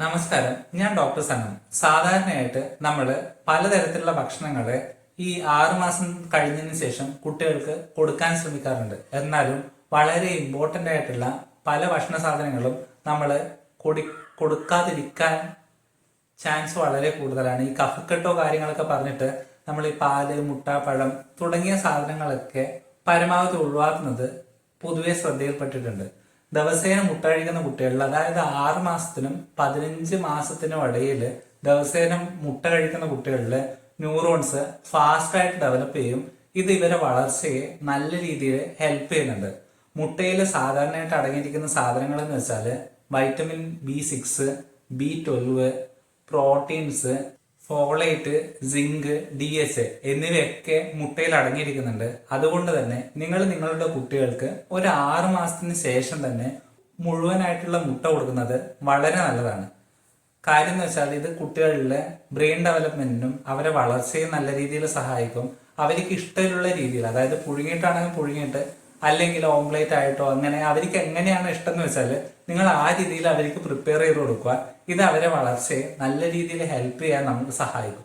നമസ്കാരം. ഞാൻ ഡോക്ടർ സനം സാധാരണയായിട്ട് നമ്മൾ പലതരത്തിലുള്ള ഭക്ഷണങ്ങൾ ഈ ആറുമാസം കഴിഞ്ഞതിന് ശേഷം കുട്ടികൾക്ക് കൊടുക്കാൻ ശ്രമിക്കാറുണ്ട്. എന്നാലും വളരെ ഇമ്പോർട്ടന്റ് ആയിട്ടുള്ള പല ഭക്ഷണ സാധനങ്ങളും നമ്മൾ കൊടു കൊടുക്കാതിരിക്കാൻ ചാൻസ് വളരെ കൂടുതലാണ്. ഈ കഫക്കെട്ടോ കാര്യങ്ങളൊക്കെ പറഞ്ഞിട്ട് നമ്മൾ ഈ പാൽ മുട്ട പഴം തുടങ്ങിയ സാധനങ്ങളൊക്കെ പരമാവധി ഒഴിവാക്കുന്നത് പൊതുവെ ശ്രദ്ധയിൽപ്പെട്ടിട്ടുണ്ട്. ദിവസേന മുട്ട കഴിക്കുന്ന കുട്ടികളിൽ അതായത് ആറ് മാസത്തിനും പതിനഞ്ച് മാസത്തിനും ഇടയിൽ ദിവസേന മുട്ട കഴിക്കുന്ന കുട്ടികളിൽ ന്യൂറോൺസ് ഫാസ്റ്റ് ആയിട്ട് ഡെവലപ്പ് ചെയ്യും. ഇത് ഇവരെ വളർച്ചയെ നല്ല രീതിയിൽ ഹെൽപ്പ് ചെയ്യുന്നുണ്ട്. മുട്ടയിൽ സാധാരണയായിട്ട് അടങ്ങിയിരിക്കുന്ന സാധനങ്ങൾ എന്ന് വെച്ചാൽ vitamin B six B twelve proteins folate zinc D H എന്നിവയൊക്കെ മുട്ടയിൽ അടങ്ങിയിരിക്കുന്നുണ്ട്. അതുകൊണ്ട് തന്നെ നിങ്ങൾ നിങ്ങളുടെ കുട്ടികൾക്ക് ഒരു ആറു മാസത്തിന് ശേഷം തന്നെ മുഴുവനായിട്ടുള്ള മുട്ട കൊടുക്കുന്നത് വളരെ നല്ലതാണ്. കാര്യം എന്ന് വെച്ചാൽ ഇത് കുട്ടികളിലെ ബ്രെയിൻ ഡെവലപ്മെന്റിനും അവരെ വളർച്ചയും നല്ല രീതിയിൽ സഹായിക്കും. അവർക്ക് ഇഷ്ടമുള്ള രീതിയിൽ അതായത് പുഴുങ്ങിയിട്ടാണെങ്കിൽ പുഴുങ്ങിയിട്ട് അല്ലെങ്കിൽ ഓംലേറ്റ് ആയിട്ടോ അങ്ങനെ അവർക്ക് എങ്ങനെയാണ് ഇഷ്ടം എന്ന് വെച്ചാൽ നിങ്ങൾ ആ രീതിയിൽ അവർക്ക് പ്രിപ്പയർ ചെയ്ത് കൊടുക്കുക. ഇത് അവരെ വളർച്ചയെ നല്ല രീതിയിൽ ഹെൽപ്പ് ചെയ്യാൻ നമുക്ക് സഹായിക്കും.